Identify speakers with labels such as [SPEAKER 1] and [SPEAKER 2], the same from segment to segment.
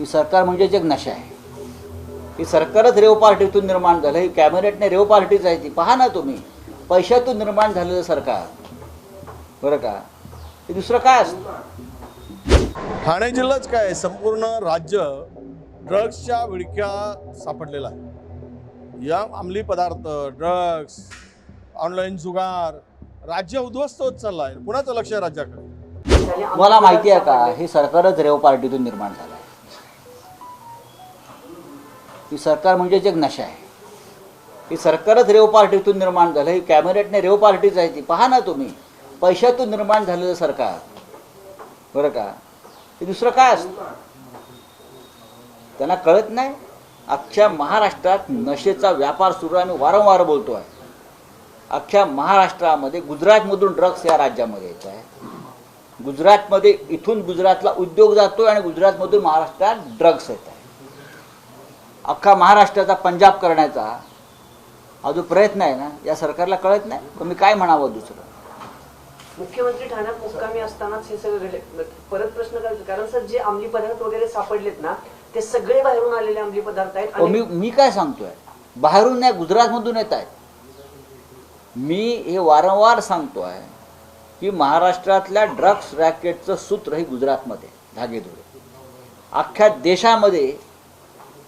[SPEAKER 1] की सरकार म्हणजेच एक नशा आहे. ही सरकारच रेव पार्टीतून निर्माण झालं ही कॅबिनेटने रेव पार्टीच आहे ती. पहा ना तुम्ही पैशातून निर्माण झालेलं सरकार. बरं का? हे दुसरं काय असतं?
[SPEAKER 2] ठाणे जिल्हाच काय संपूर्ण राज्य ड्रग्सच्या विळख्या सापडलेला आहे. या अंमली पदार्थ ड्रग्स ऑनलाईन जुगार राज्य उद्ध्वस्त होत चाललं आहे. कुणाचं लक्ष आहे राज्याकडे.
[SPEAKER 1] मला माहिती आहे का हे सरकारच रेव पार्टीतून निर्माण झालं. आहे ही सरकार म्हणजेच एक नशा आहे. ही सरकारच रेव पार्टीतून निर्माण झालं ही कॅबिनेटने रेव पार्टीच आहे ती. पहा ना तुम्ही पैशातून निर्माण झालेलं सरकार. बरं का? हे दुसरं काय असतं? त्यांना कळत नाही. अख्ख्या महाराष्ट्रात नशेचा व्यापार सुरू आहे आणि वारंवार बोलतो आहे अख्ख्या महाराष्ट्रामध्ये गुजरातमधून ड्रग्स या राज्यामध्ये येत आहे. गुजरातमध्ये इथून गुजरातला उद्योग जातो आणि गुजरातमधून महाराष्ट्रात ड्रग्स येत आहे. अख्खा महाराष्ट्राचा पंजाब करण्याचा हा जो प्रयत्न आहे ना या सरकारला कळत नाही. तर मी काय म्हणावं दुसरं?
[SPEAKER 3] मुख्यमंत्री ठाण्यात मुक्कामी असतानाच हे सगळं घडले. परत प्रश्न करायचा कारण सर जे अंमली पदार्थ वगैरे सापडलेत ना ते सगळे बाहेरून आलेले अंमली पदार्थ आहेत
[SPEAKER 1] मी मी काय सांगतोय? बाहेरून नाही गुजरातमधून येत आहेत. मी हे वारंवार सांगतोय की महाराष्ट्रातल्या ड्रग्स रॅकेटचं सूत्र हे गुजरातमध्ये धागेदोरे अख्ख्या देशामध्ये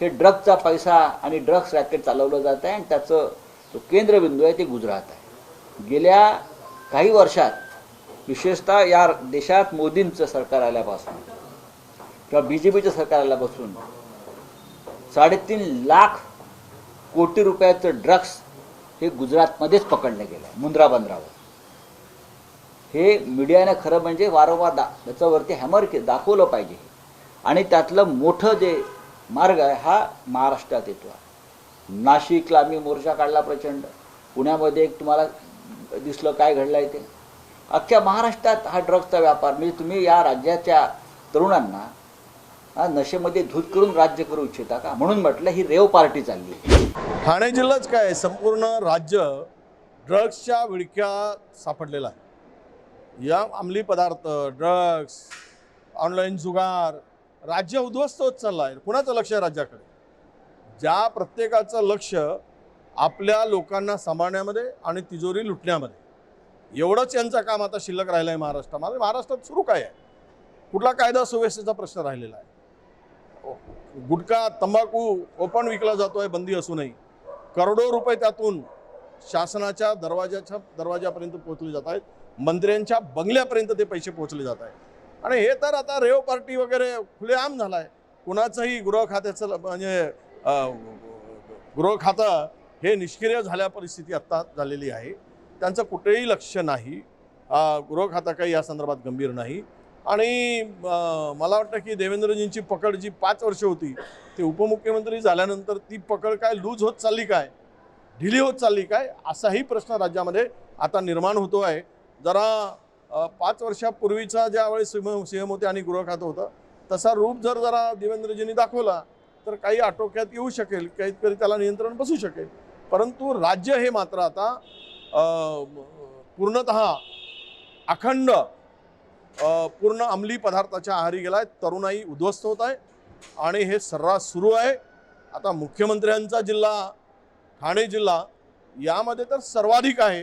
[SPEAKER 1] हे ड्रगचा पैसा आणि ड्रग्स रॅकेट चालवलं जात आहे आणि त्याचं जो केंद्रबिंदू आहे ते गुजरात आहे. गेल्या काही वर्षात विशेषतः या देशात मोदींचं सरकार आल्यापासून किंवा बी जे पीचं सरकार आल्यापासून साडेतीन लाख कोटी रुपयाचं ड्रग्स हे गुजरातमध्येच पकडलं गेलं आहे मुंद्रा बंदरावर हे मीडियाने खरं म्हणजे वारंवार दा त्याच्यावरती हॅमर के दाखवलं पाहिजे. आणि त्यातलं मोठं जे मार्ग आहे हा महाराष्ट्रात येतो. आहे नाशिकला आम्ही मोर्चा काढला प्रचंड. पुण्यामध्ये एक तुम्हाला दिसलं काय घडलं आहे ते. अख्ख्या महाराष्ट्रात हा ड्रग्सचा व्यापार म्हणजे तुम्ही या राज्याच्या तरुणांना नशेमध्ये धूत करून राज्य करू इच्छिता का? म्हणून म्हटलं ही रेव पार्टी चालली आहे.
[SPEAKER 2] ठाणे जिल्हाच काय संपूर्ण राज्य ड्रग्सच्या विळख्या सापडलेला आहे. या अंमली पदार्थ ड्रग्स ऑनलाईन जुगार राज्य उद्ध्वस्त होत चाललं आहे कुणाचं लक्ष आहे राज्याकडे? ज्या प्रत्येकाचं लक्ष आपल्या लोकांना सांभाळण्यामध्ये आणि तिजोरी लुटण्यामध्ये. एवढंच यांचं काम आता शिल्लक राहिलं आहे महाराष्ट्रामध्ये महाराष्ट्रात सुरू काय आहे? कुठला कायदा सुव्यवस्थेचा प्रश्न राहिलेला आहे? गुटखा तंबाखू ओपन विकला जातो आहे बंदी असूनही. करोडो रुपये त्यातून शासनाच्या दरवाजाच्या दरवाजापर्यंत पोहोचले जात आहेत. मंत्र्यांच्या बंगल्यापर्यंत ते पैसे पोहोचले जात आहेत. आणि हे तर आता रेव पार्टी वगैरे खुलेआम झाला आहे कुणाचंही गृह खात्याचं ल- म्हणजे अं, गृह खातं हे निष्क्रिय झाल्या परिस्थिती आत्ता झालेली आहे. त्यांचं कुठेही लक्ष नाही. अं, गृह काही या संदर्भात गंभीर नाही. आणि मला वाटतं की देवेंद्रजींची पकड जी पाच वर्ष होती ते उपमुख्यमंत्री झाल्यानंतर ती पकड काय लूज होत चालली काय? ढिली होत चालली काय? असाही प्रश्न राज्यामध्ये आता निर्माण होतो आहे जरा पाच वर्षापूर्वीचा ज्यावेळेस सिंह सीएम होते आणि गृह खातं होतं तसा रूप जर जरा देवेंद्रजींनी दाखवला तर काही आटोक्यात येऊ शकेल काहीतरी त्याला नियंत्रण बसू शकेल. परंतु राज्य हे मात्र आता पूर्णत अखंड पूर्ण अंमली पदार्थाच्या आहारी गेला आहे तरुणाई उद्ध्वस्त होत आहे आणि हे सर्रास सुरू आहे. आता मुख्यमंत्र्यांचा जिल्हा ठाणे जिल्हा यामध्ये तर सर्वाधिक आहे.